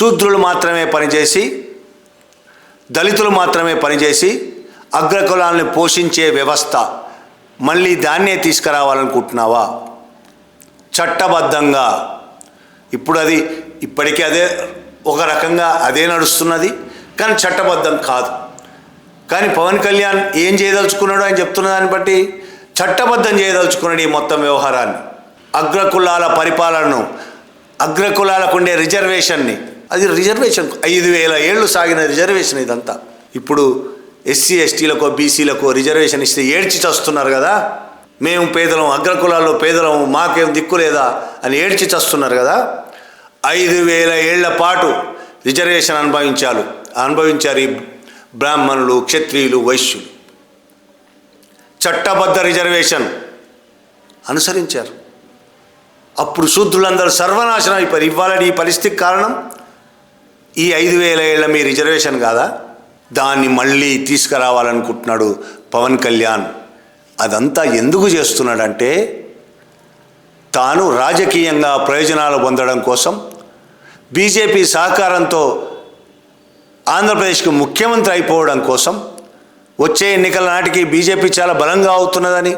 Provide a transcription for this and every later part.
శూద్రులు మాత్రమే పనిచేసి దళితులు మాత్రమే పనిచేసి అగ్రకులాలను పోషించే వ్యవస్థ మళ్ళీ దాన్నే తీసుకురావాలనుకుంటున్నావా? చట్టబద్ధంగా. ఇప్పుడు అది ఇప్పటికీ అదే ఒక రకంగా అదే నడుస్తున్నది కానీ చట్టబద్ధం కాదు. కానీ పవన్ కళ్యాణ్ ఏం చేయదలుచుకున్నాడో ఆయన చెప్తున్న దాన్ని బట్టి చట్టబద్ధం చేయదలుచుకున్నాడు ఈ మొత్తం వ్యవహారాన్ని. అగ్రకులాల పరిపాలనను అగ్రకులాలకు ఉండే రిజర్వేషన్ని అది రిజర్వేషన్. ఐదు వేల ఏళ్ళు సాగిన రిజర్వేషన్ ఇదంతా. ఇప్పుడు ఎస్సీ ఎస్టీలకు బీసీలకు రిజర్వేషన్ ఇస్తే ఏడ్చి చస్తున్నారు కదా? మేము పేదలం అగ్రకులాల్లో పేదలం మాకేం దిక్కు లేదా అని ఏడ్చి చస్తున్నారు కదా? ఐదు వేల ఏళ్ళ పాటు రిజర్వేషన్ అనుభవించాలి అనుభవించారు ఈ బ్రాహ్మణులు క్షత్రియులు వైశ్యులు. చట్టబద్ధ రిజర్వేషన్ అనుసరించారు. అప్పుడు శూద్రులందరూ సర్వనాశనం అయిపోయారు. ఇవాళ ఈ పరిస్థితికి కారణం ఈ ఐదు వేల ఏళ్ళ మీ రిజర్వేషన్ కాదా? దాన్ని మళ్ళీ తీసుకురావాలనుకుంటున్నాడు పవన్ కళ్యాణ్. అదంతా ఎందుకు చేస్తున్నాడంటే తాను రాజకీయంగా ప్రయోజనాలు పొందడం కోసం బీజేపీ సహకారంతో ఆంధ్రప్రదేశ్కి ముఖ్యమంత్రి అయిపోవడం కోసం వచ్చే ఎన్నికల నాటికి బీజేపీ చాలా బలంగా అవుతున్నదని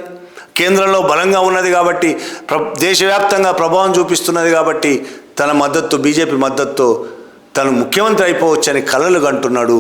కేంద్రంలో బలంగా ఉన్నది కాబట్టి ప్ర దేశవ్యాప్తంగా ప్రభావం చూపిస్తున్నది కాబట్టి తన మద్దతు బీజేపీ మద్దతు తను ముఖ్యమంత్రి అయిపోవచ్చని కలలు కంటున్నాడు